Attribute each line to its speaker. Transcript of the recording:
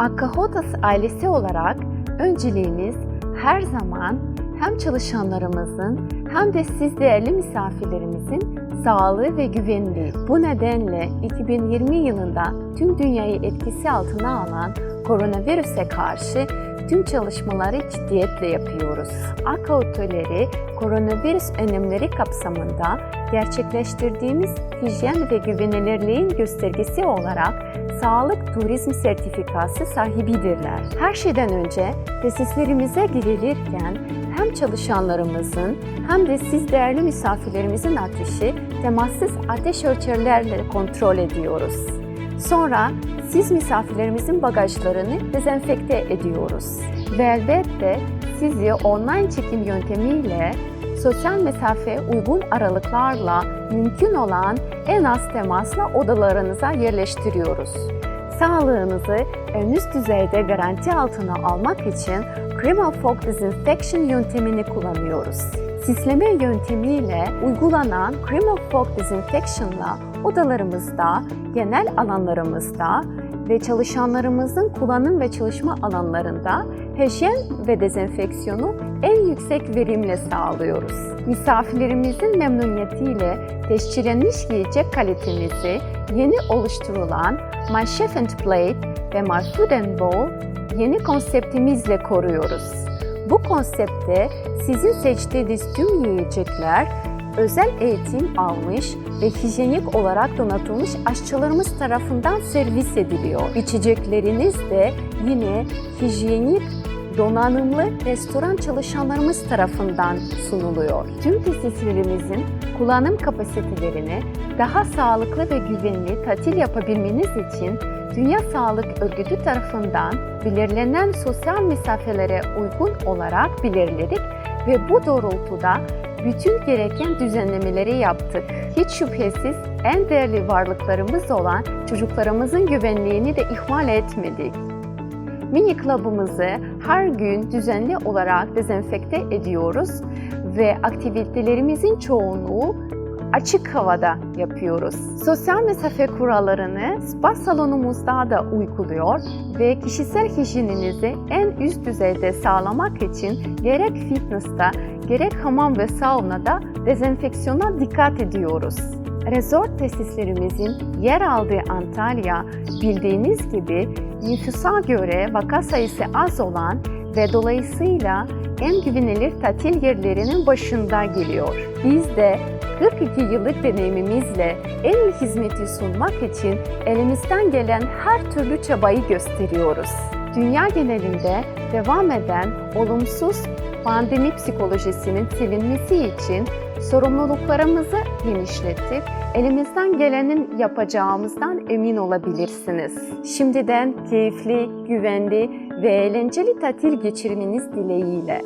Speaker 1: Akkahotas ailesi olarak önceliğimiz her zaman hem çalışanlarımızın hem de siz değerli misafirlerimizin sağlığı ve güvenliği. Bu nedenle 2020 yılında tüm dünyayı etkisi altına alan koronavirüse karşı tüm çalışmaları ciddiyetle yapıyoruz. Akka Otelleri koronavirüs önlemleri kapsamında gerçekleştirdiğimiz hijyen ve güvenilirliğin göstergesi olarak sağlık turizm sertifikası sahibidirler. Her şeyden önce tesislerimize girilirken hem çalışanlarımızın hem de siz değerli misafirlerimizin ateşi temassız ateş ölçerlerle kontrol ediyoruz. Sonra siz misafirlerimizin bagajlarını dezenfekte ediyoruz. Ve elbette sizi online çekim yöntemiyle sosyal mesafe uygun aralıklarla mümkün olan en az temasla odalarınıza yerleştiriyoruz. Sağlığınızı en üst düzeyde garanti altına almak için Crema Fog Disinfection yöntemini kullanıyoruz. Sisleme yöntemiyle uygulanan Crema Fog Disinfection'la odalarımızda, genel alanlarımızda ve çalışanlarımızın kullanım ve çalışma alanlarında hijyen ve dezenfeksiyonu en yüksek verimle sağlıyoruz. Misafirlerimizin memnuniyetiyle tescillenmiş yiyecek kalitemizi yeni oluşturulan My Chef and Plate ve My Food and Bowl yeni konseptimizle koruyoruz. Bu konsepte sizin seçtiğiniz tüm yiyecekler özel eğitim almış ve hijyenik olarak donatılmış aşçılarımız tarafından servis ediliyor. İçecekleriniz de yine hijyenik donanımlı restoran çalışanlarımız tarafından sunuluyor. Tüm tesislerimizin kullanım kapasitelerini daha sağlıklı ve güvenli tatil yapabilmeniz için Dünya Sağlık Örgütü tarafından belirlenen sosyal mesafelere uygun olarak belirledik ve bu doğrultuda bütün gereken düzenlemeleri yaptık. Hiç şüphesiz en değerli varlıklarımız olan çocuklarımızın güvenliğini de ihmal etmedik. Mini Club'ımızı her gün düzenli olarak dezenfekte ediyoruz ve aktivitelerimizin çoğunluğu açık havada yapıyoruz. Sosyal mesafe kurallarını spa salonumuzda da uyguluyor ve kişisel hijyeninizi en üst düzeyde sağlamak için gerek fitness'ta gerek hamam ve saunada dezenfeksiyona dikkat ediyoruz. Resort tesislerimizin yer aldığı Antalya bildiğiniz gibi nüfusa göre vaka sayısı az olan ve dolayısıyla en güvenilir tatil yerlerinin başında geliyor. Biz de 42 yıllık deneyimimizle en iyi hizmeti sunmak için elimizden gelen her türlü çabayı gösteriyoruz. Dünya genelinde devam eden olumsuz pandemi psikolojisinin silinmesi için sorumluluklarımızı genişletip elimizden gelenin yapacağımızdan emin olabilirsiniz. Şimdiden keyifli, güvenli ve eğlenceli tatil geçirmeniz dileğiyle.